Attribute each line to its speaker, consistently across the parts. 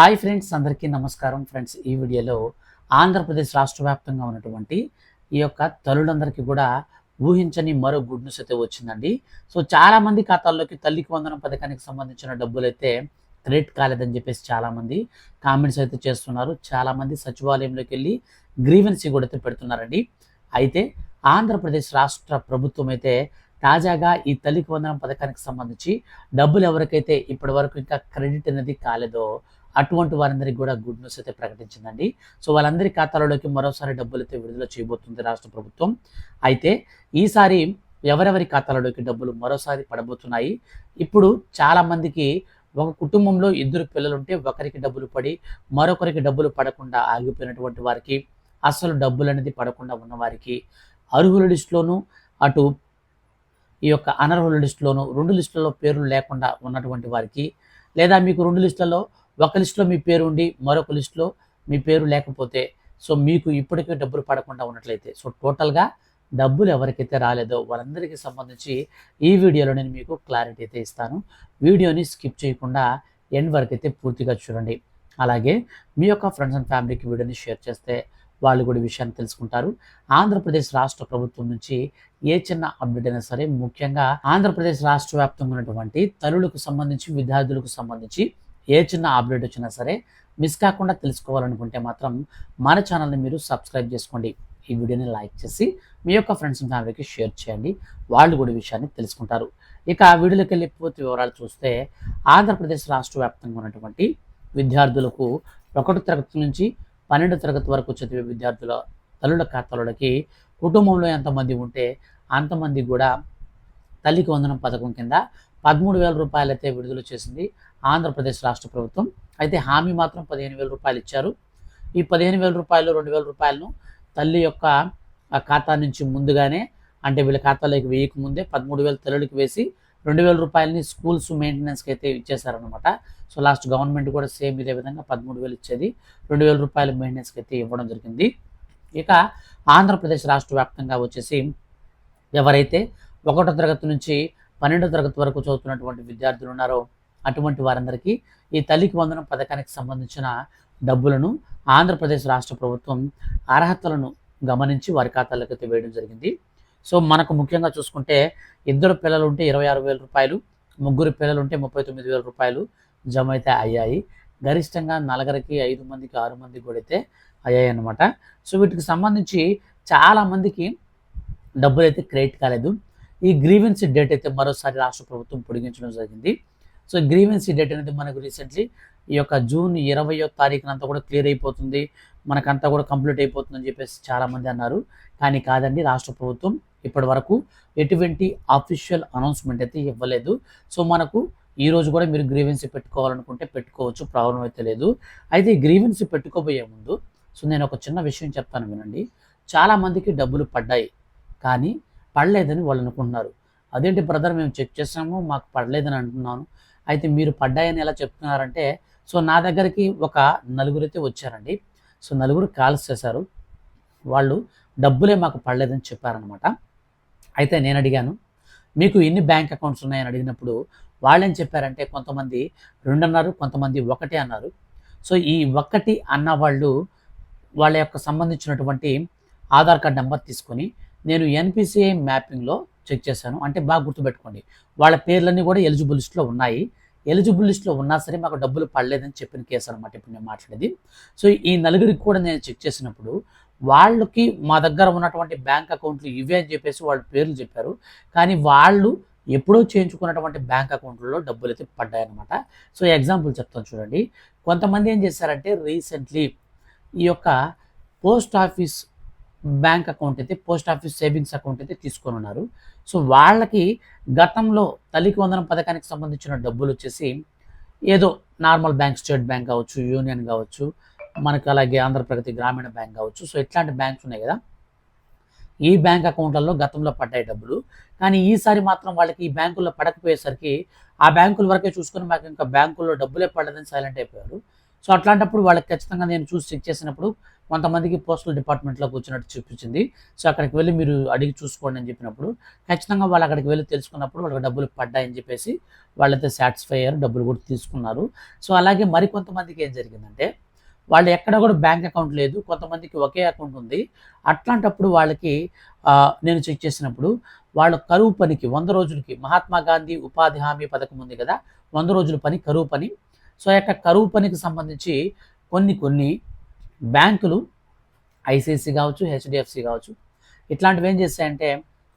Speaker 1: Hi friends అందరికీ నమస్కారం friends. ఈ వీడియోలో ఆంధ్రప్రదేశ్ రాష్ట్ర వ్యాప్తంగా ఉన్నటువంటి ఈ యొక్క తల్లులందరికీ కూడా ఊహించని మరో గుడ్ న్యూస్ అయితే వచ్చిందండి. సో చాలా మంది ఖాతాల్లోకి తల్లికి వందనం పథకానికి సంబంధించిన డబ్బులు అయితే క్రెడిట్ కాలేదని చెప్పేసి చాలామంది కామెంట్స్ అయితే చేస్తున్నారు. చాలామంది సచివాలయంలోకి వెళ్ళి గ్రీవెన్సీ కూడా అయితే పెడుతున్నారండి. అయితే ఆంధ్రప్రదేశ్ రాష్ట్ర ప్రభుత్వం అయితే తాజాగా ఈ తల్లికి వందనం పథకానికి సంబంధించి డబ్బులు ఎవరికైతే ఇప్పటి వరకు ఇంకా క్రెడిట్ అనేది కాలేదో అటువంటి వారందరికీ కూడా గుడ్ న్యూస్ అయితే ప్రకటించిందండి. సో వాళ్ళందరి ఖాతాలలోకి మరోసారి డబ్బులు అయితే విడుదల చేయబోతుంది రాష్ట్ర ప్రభుత్వం. అయితే ఈసారి ఎవరెవరి ఖాతాలలోకి డబ్బులు మరోసారి పడబోతున్నాయి? ఇప్పుడు చాలామందికి ఒక కుటుంబంలో ఇద్దరు పిల్లలుంటే ఒకరికి డబ్బులు పడి మరొకరికి డబ్బులు పడకుండా ఆగిపోయినటువంటి వారికి అసలు డబ్బులు అనేది పడకుండా ఉన్నవారికి అర్హుల లిస్టులోనూ అటు ఈ యొక్క అనర్హుల లిస్టులోనూ రెండు లిస్టులలో పేర్లు లేకుండా ఉన్నటువంటి వారికి లేదా మీకు రెండు లిస్టులలో ఒక లిస్టులో మీ పేరు ఉండి మరొక లిస్టులో మీ పేరు లేకపోతే సో మీకు ఇప్పటికే డబ్బులు పడకుండా ఉన్నట్లయితే సో టోటల్గా డబ్బులు ఎవరికైతే రాలేదో వాళ్ళందరికీ సంబంధించి ఈ వీడియోలో నేను మీకు క్లారిటీ అయితే ఇస్తాను. వీడియోని స్కిప్ చేయకుండా ఎండ్ వరకు అయితే పూర్తిగా చూడండి. అలాగే మీ యొక్క ఫ్రెండ్స్ అండ్ ఫ్యామిలీకి వీడియోని షేర్ చేస్తే వాళ్ళు కూడా విషయాన్ని తెలుసుకుంటారు. ఆంధ్రప్రదేశ్ రాష్ట్ర ప్రభుత్వం నుంచి ఏ చిన్న అప్డేట్ అయినా సరే ముఖ్యంగా ఆంధ్రప్రదేశ్ రాష్ట్ర వ్యాప్తంగా ఉన్నటువంటి తల్లులకు సంబంధించి విద్యార్థులకు సంబంధించి ఏ చిన్న అప్డేట్ వచ్చినా సరే మిస్ కాకుండా తెలుసుకోవాలనుకుంటే మాత్రం మన ఛానల్ని మీరు సబ్స్క్రైబ్ చేసుకోండి. ఈ వీడియోని లైక్ చేసి మీ యొక్క ఫ్రెండ్స్ అండ్ ఫ్యామిలీకి షేర్ చేయండి. వాళ్ళు కూడా విషయాన్ని తెలుసుకుంటారు. ఇక ఆ వీడియోలోకి వెళ్ళి పూర్తి వివరాలు చూస్తే ఆంధ్రప్రదేశ్ రాష్ట్ర వ్యాప్తంగా ఉన్నటువంటి విద్యార్థులకు ఒకటో తరగతి నుంచి పన్నెండు తరగతి వరకు చదివే విద్యార్థుల తల్లుల ఖాతాలకి కుటుంబంలో ఎంతమంది ఉంటే అంతమంది కూడా తల్లికి వందనం పథకం కింద పదమూడు వేల రూపాయలు అయితే విడుదల చేసింది. ఆంధ్రప్రదేశ్ రాష్ట్ర ప్రభుత్వం. అయితే హామీ మాత్రం పదిహేను వేల రూపాయలు ఇచ్చారు. ఈ పదిహేను వేల రూపాయలు రెండు వేల రూపాయలను తల్లి యొక్క ఆ ఖాతా నుంచి ముందుగానే అంటే వీళ్ళ ఖాతాలోకి వేయక ముందే పదమూడు వేల తల్లులకి వేసి రెండు వేల రూపాయలని స్కూల్స్ మెయింటెనెన్స్కి అయితే ఇచ్చేసారనమాట సో లాస్ట్ గవర్నమెంట్ కూడా సేమ్ ఇదే విధంగా పదమూడు వేలు ఇచ్చేది. రెండు వేల రూపాయల మెయింటెనెన్స్కి అయితే ఇవ్వడం జరిగింది. ఇక ఆంధ్రప్రదేశ్ రాష్ట్ర వ్యాప్తంగా వచ్చేసి ఎవరైతే ఒకటో తరగతి నుంచి పన్నెండో తరగతి వరకు చదువుతున్నటువంటి విద్యార్థులు ఉన్నారో అటువంటి వారందరికీ ఈ తల్లికి వందనం పథకానికి సంబంధించిన డబ్బులను ఆంధ్రప్రదేశ్ రాష్ట్ర ప్రభుత్వం అర్హతలను గమనించి వారి ఖాతాలకు అయితే వేయడం జరిగింది. సో మనకు ముఖ్యంగా చూసుకుంటే ఇద్దరు పిల్లలు ఉంటే ఇరవై ఆరు వేల రూపాయలు ముగ్గురు పిల్లలు ఉంటే ముప్పై తొమ్మిది వేల రూపాయలు జమ అయితే అయ్యాయి. గరిష్టంగా నలుగురికి ఐదు మందికి ఆరు మందికి కూడా అయితే అయ్యాయి అన్నమాట. సో వీటికి సంబంధించి చాలా మందికి డబ్బులు అయితే క్రెడిట్ కాలేదు. ఈ గ్రీవెన్సీ డేట్ అయితే మరోసారి రాష్ట్ర ప్రభుత్వం పొడిగించడం జరిగింది. సో గ్రీవెన్సీ డేట్ అనేది మనకు రీసెంట్లీ ఈ యొక్క జూన్ ఇరవయో తారీఖునంతా కూడా క్లియర్ అయిపోతుంది. మనకంతా కూడా కంప్లీట్ అయిపోతుందని చెప్పేసి చాలామంది అన్నారు. కానీ కాదండి రాష్ట్ర ప్రభుత్వం ఇప్పటి వరకు ఎటువంటి అఫీషియల్ అనౌన్స్మెంట్ అయితే ఇవ్వలేదు. సో మనకు ఈ రోజు కూడా మీరు గ్రీవెన్సీ పెట్టుకోవాలనుకుంటే పెట్టుకోవచ్చు ప్రాబ్లం అయితే లేదు. అయితే ఈ గ్రీవెన్సీ పెట్టుకోబోయే ముందు సో నేను ఒక చిన్న విషయం చెప్తాను వినండి. చాలామందికి డబ్బులు పడ్డాయి కానీ పడలేదని వాళ్ళు అనుకుంటున్నారు. అదేంటి బ్రదర్ మేము చెక్ చేసాము మాకు పడలేదని అంటున్నాను. అయితే మీరు పడ్డాయని ఎలా చెప్తున్నారంటే సో నా దగ్గరికి ఒక నలుగురు అయితే వచ్చారండి. సో నలుగురు కాల్స్ చేశారు. వాళ్ళు డబ్బులే మాకు పడలేదని చెప్పారనమాట అయితే నేను అడిగాను మీకు ఎన్ని బ్యాంక్ అకౌంట్స్ ఉన్నాయని అడిగినప్పుడు వాళ్ళేం చెప్పారంటే కొంతమంది రెండు అన్నారు కొంతమంది ఒకటి అన్నారు. సో ఈ ఒక్కటి అన్న వాళ్ళు వాళ్ళ యొక్క సంబంధించినటువంటి ఆధార్ కార్డ్ నెంబర్ తీసుకొని నేను ఎన్పిసిఐ మ్యాపింగ్లో చెక్ చేశాను. అంటే బాగా గుర్తుపెట్టుకోండి. వాళ్ళ పేర్లన్నీ కూడా ఎలిజిబుల్ లిస్ట్లో ఉన్నాయి. ఎలిజిబుల్ లిస్ట్లో ఉన్నా సరే మాకు డబ్బులు పడలేదని చెప్పిన కేసు అనమాట ఇప్పుడు నేను మాట్లాడేది. సో ఈ నలుగురికి కూడా నేను చెక్ చేసినప్పుడు వాళ్ళకి మా దగ్గర ఉన్నటువంటి బ్యాంక్ అకౌంట్లు ఇవే అని చెప్పేసి వాళ్ళ పేర్లు చెప్పారు. కానీ వాళ్ళు ఎప్పుడో చేయించుకున్నటువంటి బ్యాంక్ అకౌంట్లలో డబ్బులు అయితే పడ్డాయన్నమాట. సో ఎగ్జాంపుల్ చెప్తాను చూడండి. కొంతమంది ఏం చేశారంటే రీసెంట్లీ ఈ యొక్క పోస్ట్ ఆఫీస్ బ్యాంక్ అకౌంట్ అయితే పోస్ట్ ఆఫీస్ సేవింగ్స్ అకౌంట్ అయితే తీసుకొని ఉన్నారు. సో వాళ్ళకి గతంలో తల్లికి వందనం పథకానికి సంబంధించిన డబ్బులు వచ్చేసి ఏదో నార్మల్ బ్యాంక్ స్టేట్ బ్యాంక్ కావచ్చు యూనియన్ కావచ్చు మనకు అలాగే ఆంధ్రప్రగతి గ్రామీణ బ్యాంక్ కావచ్చు. సో ఇట్లాంటి బ్యాంక్స్ ఉన్నాయి కదా. ఈ బ్యాంక్ అకౌంట్లలో గతంలో పడ్డాయి డబ్బులు. కానీ ఈసారి మాత్రం వాళ్ళకి ఈ బ్యాంకుల్లో పడకపోయేసరికి ఆ బ్యాంకుల వరకే చూసుకొని మాకు ఇంకా బ్యాంకుల్లో డబ్బులే పడదని సైలెంట్ అయిపోయారు. సో అట్లాంటప్పుడు వాళ్ళకి ఖచ్చితంగా నేను చూసి చెక్ చేసినప్పుడు కొంతమందికి పోస్టల్ డిపార్ట్మెంట్లోకి వచ్చినట్టు చూపించింది. సో అక్కడికి వెళ్ళి మీరు అడిగి చూసుకోండి అని చెప్పినప్పుడు ఖచ్చితంగా వాళ్ళు అక్కడికి వెళ్ళి తెలుసుకున్నప్పుడు వాళ్ళకి డబ్బులు పడ్డాయని చెప్పేసి వాళ్ళైతే సాటిస్ఫై అయ్యారు డబ్బులు కూడా తీసుకున్నారు. సో అలాగే మరికొంతమందికి ఏం జరిగిందంటే వాళ్ళు ఎక్కడ కూడా బ్యాంక్ అకౌంట్ లేదు కొంతమందికి ఒకే అకౌంట్ ఉంది. అట్లాంటప్పుడు వాళ్ళకి నేను చెక్ చేసినప్పుడు వాళ్ళ కరువు పనికి వంద రోజులకి మహాత్మా గాంధీ ఉపాధి హామీ పథకం ఉంది కదా వంద రోజుల పని కరువు పని సో యొక్క కరువు పనికి సంబంధించి కొన్ని కొన్ని బ్యాంకులు ఐసిఐసి కావచ్చు హెచ్డిఎఫ్సి కావచ్చు ఇట్లాంటివి ఏం చేస్తాయంటే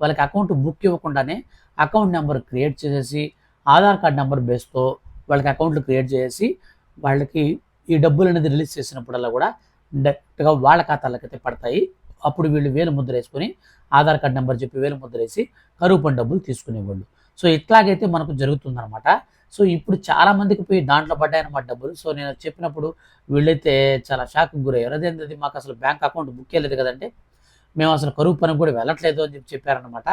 Speaker 1: వాళ్ళకి అకౌంట్ బుక్ ఇవ్వకుండానే అకౌంట్ నెంబర్ క్రియేట్ చేసేసి ఆధార్ కార్డ్ నెంబర్ బేస్తో వాళ్ళకి అకౌంట్లు క్రియేట్ చేసి వాళ్ళకి ఈ డబ్బులు అనేది రిలీజ్ చేసినప్పుడల్లా కూడా డైరెక్ట్గా వాళ్ళ ఖాతాలకు అయితే పడతాయి. అప్పుడు వీళ్ళు వేలు ముద్ర వేసుకొని ఆధార్ కార్డ్ నెంబర్ చెప్పి వేలు ముద్ర వేసి కరువు పని డబ్బులు తీసుకునేవాళ్ళు. సో ఇట్లాగైతే మనకు జరుగుతుందన్నమాట. సో ఇప్పుడు చాలా మందికి పోయి దాంట్లో పడ్డాయన్నమాట డబ్బులు. సో నేను చెప్పినప్పుడు వీళ్ళైతే చాలా షాక్ గురయ్యారు. అదేంటది మాకు అసలు బ్యాంక్ అకౌంట్ బుక్ చేయలేదు కదంటే మేము అసలు కరువు పనికి కూడా వెళ్ళట్లేదు అని చెప్పి చెప్పారనమాట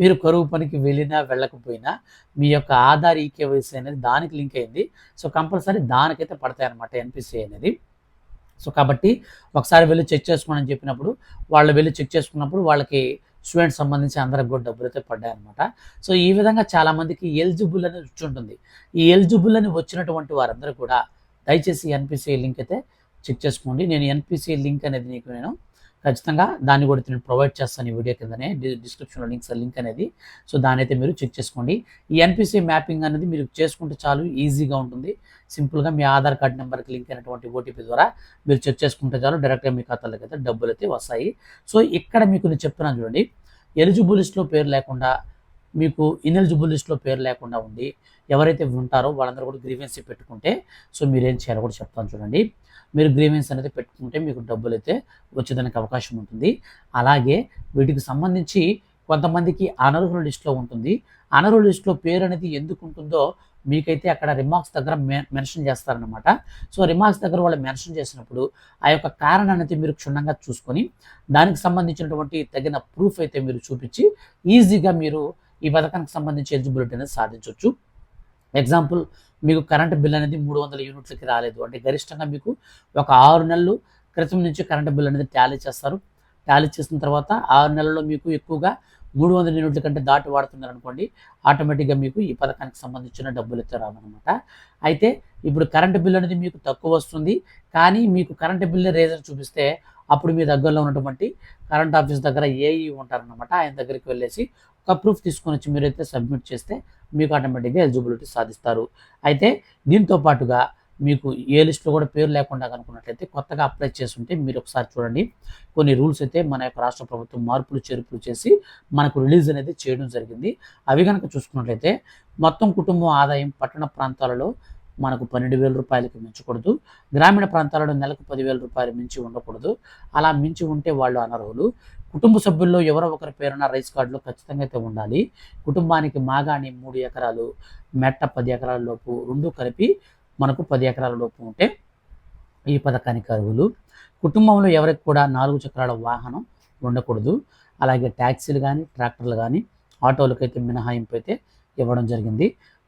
Speaker 1: మీరు కరువు పనికి వెళ్ళినా వెళ్ళకపోయినా మీ యొక్క ఆధార్ ఈకేవైసీ అనేది దానికి లింక్ అయింది. సో కంపల్సరీ దానికైతే పడతాయన్నమాట ఎన్పిసి అనేది. సో కాబట్టి ఒకసారి వెళ్ళి చెక్ చేసుకోండి అని చెప్పినప్పుడు వాళ్ళు వెళ్ళి చెక్ చేసుకున్నప్పుడు వాళ్ళకి స్టూడెంట్స్ సంబంధించి అందరికి కూడా డబ్బులు అయితే పడ్డాయన్నమాట. సో ఈ విధంగా చాలామందికి ఎలిజిబుల్ అనేది వచ్చి ఉంటుంది ఈ ఎలిజిబుల్ అని వచ్చినటువంటి వారందరూ కూడా దయచేసి ఎన్పిసిఐ లింక్ అయితే చెక్ చేసుకోండి. నేను ఎన్పిసిఐ లింక్ అనేది నీకు నేను ఖచ్చితంగా దాన్ని కూడా నేను ప్రొవైడ్ చేస్తాను ఈ వీడియో కిందనే. డిస్క్రిప్షన్లో లింక్స్ లింక్ అనేది. సో దాని అయితే మీరు చెక్ చేసుకోండి. ఈ ఎన్పిసి మ్యాపింగ్ అనేది మీరు చేసుకుంటే చాలు ఈజీగా ఉంటుంది. సింపుల్గా మీ ఆధార్ కార్డ్ నెంబర్కి లింక్ అయినటువంటి ఓటీపీ ద్వారా మీరు చెక్ చేసుకుంటే చాలు డైరెక్ట్గా మీ ఖాతాలోకి అయితే డబ్బులు అయితే వస్తాయి. సో ఇక్కడ మీకు నేను చెప్తున్నాను చూడండి. ఎలిజిబుల్ లిస్ట్లో పేరు లేకుండా మీకు ఇన్ఎలిజిబుల్ లిస్ట్లో పేరు లేకుండా ఉండి ఎవరైతే ఉంటారో వాళ్ళందరూ కూడా గ్రీవెన్సీ పెట్టుకుంటే సో మీరు ఏం చేయాలో కూడా చెప్తాను చూడండి. మీరు గ్రీవెన్స్ అనేది పెట్టుకుంటే మీకు డబ్బులు అయితే వచ్చేదానికి అవకాశం ఉంటుంది. అలాగే వీటికి సంబంధించి కొంతమందికి అనర్హుల లిస్ట్లో ఉంటుంది. అనర్హుల లిస్ట్లో పేరు అనేది ఎందుకు ఉంటుందో మీకైతే అక్కడ రిమార్క్స్ దగ్గర మె- మెన్షన్ చేస్తారనమాట సో రిమార్క్స్ దగ్గర వాళ్ళు మెన్షన్ చేసినప్పుడు ఆ యొక్క కారణాన్ని మీరు క్షుణ్ణంగా చూసుకొని దానికి సంబంధించినటువంటి తగిన ప్రూఫ్ అయితే మీరు చూపించి ఈజీగా మీరు ఈ పథకానికి సంబంధించి ఎలిజిబిలిటీ అనేది సాధించవచ్చు ఎగ్జాంపుల్ మీకు కరెంట్ బిల్ అనేది మూడు వందల యూనిట్లకి రాలేదు. అంటే గరిష్టంగా మీకు ఒక ఆరు నెలలు క్రితం నుంచి కరెంట్ బిల్ అనేది ట్యాలీ చేస్తారు. ట్యాలీ చేసిన తర్వాత ఆరు నెలల్లో మీకు ఎక్కువగా మూడు వందల యూనిట్ల కంటే దాటి వాడుతున్నారు అనుకోండి ఆటోమేటిక్గా మీకు ఈ పథకానికి సంబంధించిన డబ్బులు అయితే రావన్నమాట. అయితే ఇప్పుడు కరెంటు బిల్ అనేది మీకు తక్కువ వస్తుంది. కానీ మీకు కరెంటు బిల్ రేజర్ చూపిస్తే అప్పుడు మీ దగ్గరలో ఉన్నటువంటి కరెంట్ ఆఫీస్ దగ్గర ఏఈ ఉంటారనమాట ఆయన దగ్గరికి వెళ్ళేసి ఒక ప్రూఫ్ తీసుకొని వచ్చి మీరైతే సబ్మిట్ చేస్తే మీకు ఆటోమేటిక్గా ఎలిజిబిలిటీ సాధిస్తారు. అయితే దీంతో పాటుగా మీకు ఏ లిస్ట్లో కూడా పేరు లేకుండా కనుకున్నట్లయితే కొత్తగా అప్లై చేస్తుంటే మీరు ఒకసారి చూడండి. కొన్ని రూల్స్ అయితే మన యొక్క రాష్ట్ర ప్రభుత్వం మార్పులు చేర్పులు చేసి మనకు రిలీజ్ అనేది చేయడం జరిగింది. అవి కనుక చూసుకున్నట్లయితే మొత్తం కుటుంబం ఆదాయం పట్టణ ప్రాంతాలలో మనకు పన్నెండు వేల రూపాయలకి మించకూడదు. గ్రామీణ ప్రాంతాలలో నెలకు పదివేల రూపాయలు మించి ఉండకూడదు. అలా మించి ఉంటే వాళ్ళు అనర్హులు. కుటుంబ సభ్యుల్లో ఎవరో ఒకరి పేరున రైస్ కార్డులో ఖచ్చితంగా అయితే ఉండాలి. కుటుంబానికి మాగాణి మూడు ఎకరాలు మెట్ట పది ఎకరాల లోపు రెండు కలిపి మనకు పది ఎకరాల లోపు ఉంటే ఈ పథకానికి అర్హులు. కుటుంబంలో ఎవరికి కూడా నాలుగు చక్రాల వాహనం ఉండకూడదు. అలాగే ట్యాక్సీలు కానీ ట్రాక్టర్లు కానీ ఆటోలకైతే మినహాయింపు అయితే ఇవ్వడం జరిగింది.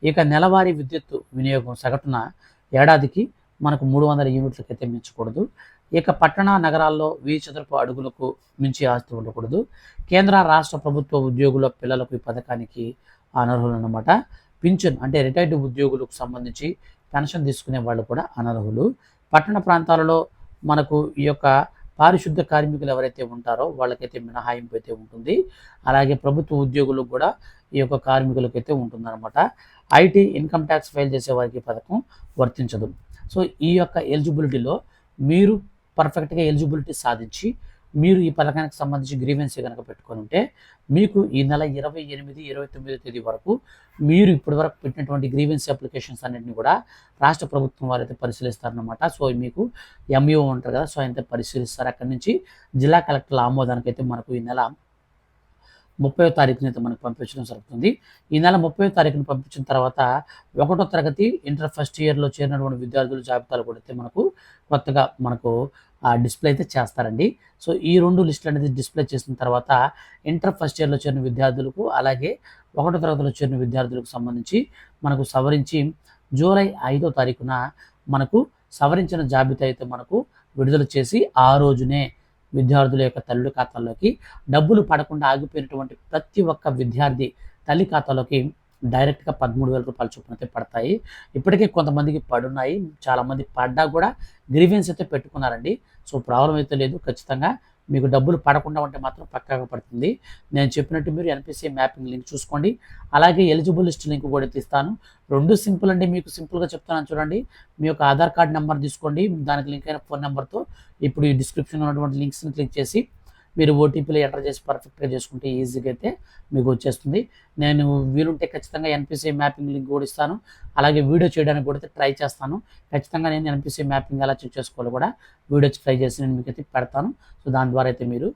Speaker 1: ఇక నెలవారీ విద్యుత్ వినియోగం సగటున ఏడాదికి మనకు మూడు వందల యూనిట్లకైతే మించకూడదు. ఇక పట్టణ నగరాల్లో వెయ్యి చదరపు అడుగులకు మించి ఆస్తి ఉండకూడదు. కేంద్ర రాష్ట్ర ప్రభుత్వ ఉద్యోగుల పిల్లలకు ఈ పథకానికి అనర్హులు అనమాట పింఛన్ అంటే రిటైర్డ్ ఉద్యోగులకు సంబంధించి పెన్షన్ తీసుకునే వాళ్ళు కూడా అనర్హులు. పట్టణ ప్రాంతాలలో మనకు ఈ యొక్క పారిశుద్ధ కార్మికులు ఎవరైతే ఉంటారో వాళ్ళకైతే మినహాయింపు అయితే ఉంటుంది. అలాగే ప్రభుత్వ ఉద్యోగులకు కూడా ఈ యొక్క కార్మికులకైతే ఉంటుందన్నమాట. ఐటీ ఇన్కమ్ ట్యాక్స్ ఫైల్ చేసే వారికి పథకం వర్తించదు. సో ఈ యొక్క ఎలిజిబిలిటీలో మీరు పర్ఫెక్ట్గా ఎలిజిబిలిటీ సాధించి మీరు ఈ పథకానికి సంబంధించి గ్రీవెన్సీ కనుక పెట్టుకొని ఉంటే మీకు ఈ నెల ఇరవై ఎనిమిది ఇరవై తొమ్మిదో తేదీ వరకు మీరు ఇప్పటి వరకు పెట్టినటువంటి గ్రీవెన్స్ అప్లికేషన్స్ అన్నింటినీ కూడా రాష్ట్ర ప్రభుత్వం వారు అయితే పరిశీలిస్తారనమాట సో మీకు ఎంఈఓ ఉంటారు కదా సో ఆయన పరిశీలిస్తారు. అక్కడి నుంచి జిల్లా కలెక్టర్ల ఆమోదానికి అయితే మనకు ఈ నెల ముప్పై తారీఖున అయితే మనకు పంపించడం జరుగుతుంది. ఈ నెల ముప్పై తారీఖున పంపించిన తర్వాత ఒకటో తరగతి ఇంటర్ ఫస్ట్ ఇయర్లో చేరినటువంటి విద్యార్థుల జాబితాలు కూడా అయితే మనకు కొత్తగా మనకు డిస్ప్లే అయితే చేస్తారండి. సో ఈ రెండు లిస్టులు అనేది డిస్ప్లే చేసిన తర్వాత ఇంటర్ ఫస్ట్ ఇయర్లో చేరిన విద్యార్థులకు అలాగే ఒకటో తరగతిలో చేరిన విద్యార్థులకు సంబంధించి మనకు సవరించి జూలై ఐదో తారీఖున మనకు సవరించిన జాబితా అయితే మనకు విడుదల చేసి ఆ రోజునే విద్యార్థుల యొక్క తల్లి ఖాతాల్లోకి డబ్బులు పడకుండా ఆగిపోయినటువంటి ప్రతి ఒక్క విద్యార్థి తల్లి ఖాతాలోకి డైరెక్ట్గా పదమూడు వేల రూపాయల చొప్పున అయితే పడతాయి. ఇప్పటికే కొంతమందికి పడున్నాయి. చాలామంది పడ్డా కూడా గ్రీవెన్స్ అయితే పెట్టుకున్నారండి. సో ప్రాబ్లం అయితే లేదు. ఖచ్చితంగా మీకు డబ్బులు పడకుండా ఉంటే మాత్రం పక్కాగా పడుతుంది. నేను చెప్పినట్టు మీరు ఎన్పిసి మ్యాపింగ్ లింక్ చూసుకోండి. అలాగే ఎలిజిబుల్ లిస్ట్ లింక్ కూడా ఇస్తాను రెండు సింపుల్ అండి మీకు సింపుల్గా చెప్తాను చూడండి. మీ యొక్క ఆధార్ కార్డ్ నెంబర్ తీసుకోండి. దానికి లింక్ అయిన ఫోన్ నెంబర్తో ఇప్పుడు ఈ డిస్క్రిప్షన్లో ఉన్నటువంటి లింక్స్ని క్లిక్ చేసి మీరు ఓటీపీలో ఎంటర్ చేసి పర్ఫెక్ట్గా చేసుకుంటే ఈజీగా అయితే మీకు వచ్చేస్తుంది. నేను వీలుంటే ఖచ్చితంగా ఎన్పిసి మ్యాపింగ్ లింక్ కూడా ఇస్తాను. అలాగే వీడియో చేయడానికి కూడా ట్రై చేస్తాను. ఖచ్చితంగా నేను ఎన్పిసి మ్యాపింగ్ ఎలా చెక్ చేసుకోవాలో కూడా వీడియో ట్రై చేసి నేను మీకు అయితే పెడతాను. సో దాని ద్వారా అయితే మీరు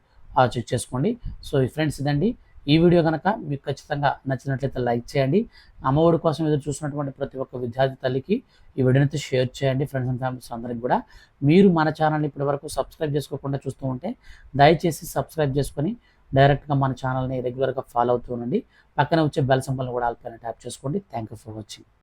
Speaker 1: చెక్ చేసుకోండి. సో ఈ ఫ్రెండ్స్ ఇదండి. ఈ వీడియో కనుక మీకు ఖచ్చితంగా నచ్చినట్లయితే లైక్ చేయండి. అమ్మఒడి కోసం ఎదురు చూసినటువంటి ప్రతి ఒక్క విద్యార్థి తల్లికి ఈ వీడియోనైతే అయితే షేర్ చేయండి. ఫ్రెండ్స్ అండ్ ఫ్యామిలీస్ అందరికి కూడా. మీరు మన ఛానల్ని ఇప్పటివరకు సబ్స్క్రైబ్ చేసుకోకుండా చూస్తూ ఉంటే దయచేసి సబ్స్క్రైబ్ చేసుకొని డైరెక్ట్గా మన ఛానల్ని రెగ్యులర్గా ఫాలో అవుతూ ఉండండి. పక్కన వచ్చే బెల్ సింబల్ని కూడా ఆల్పైన ట్యాప్ చేసుకోండి. Thank you for watching.